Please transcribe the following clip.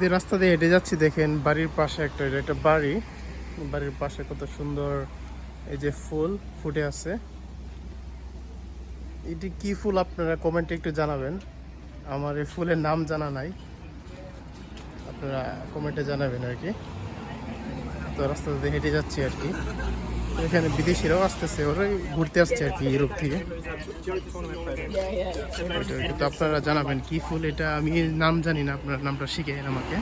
যে রাস্তা দিয়ে হেঁটে যাচ্ছি, দেখেন বাড়ির পাশে একটা, এটা একটা বাড়ি। বাড়ির পাশে কত সুন্দর এই যে ফুল ফুটে আছে। এটি কি ফুল আপনারা কমেন্টে একটু জানাবেন। আমার এই ফুলের নাম জানা নাই। আপনারা কমেন্টে জানাবেন আর কি। তো রাস্তা দিয়ে হেঁটে যাচ্ছি আর কি। এখানে বিদেশিরাও আসতেছে, ওরাই ঘুরতে আসছে আর কি ইউরোপ থেকে। আপনারা জানাবেন কি ফুল এটা আমি নাম জানি না আপনার নামটা শিখে আমাকে।